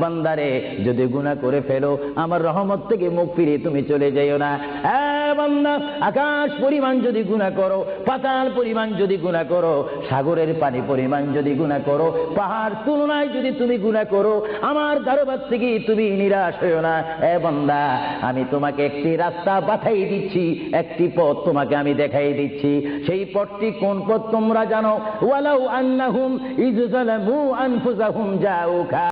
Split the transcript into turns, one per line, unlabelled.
বান্দারে যদি গুনাহ করে ফেলো আমার রহমত থেকে মুখ ফিরে তুমি চলে যাইও না। বান্দা, আকাশ পরিমাণ যদি গুনাহ করো, পাতাল পরিমাণ যদি গুনাহ করো, সাগরের পানি পরিমাণ যদি গুনাহ করো, পাহাড় তুলনায় যদি তুমি গুনাহ করো, আমার দরবার থেকে তুমি নিরাশ হইও না। এ বান্দা, আমি তোমাকে একটি রাস্তা পাঠাই দিচ্ছি, একটি পথ তোমাকে আমি দেখাই দিচ্ছি। সেই পথটি কোন পথ তোমরা জানো? ওয়ালাউ আন্নাহুম ইজ জালামু আনফুসাহুম জাউকা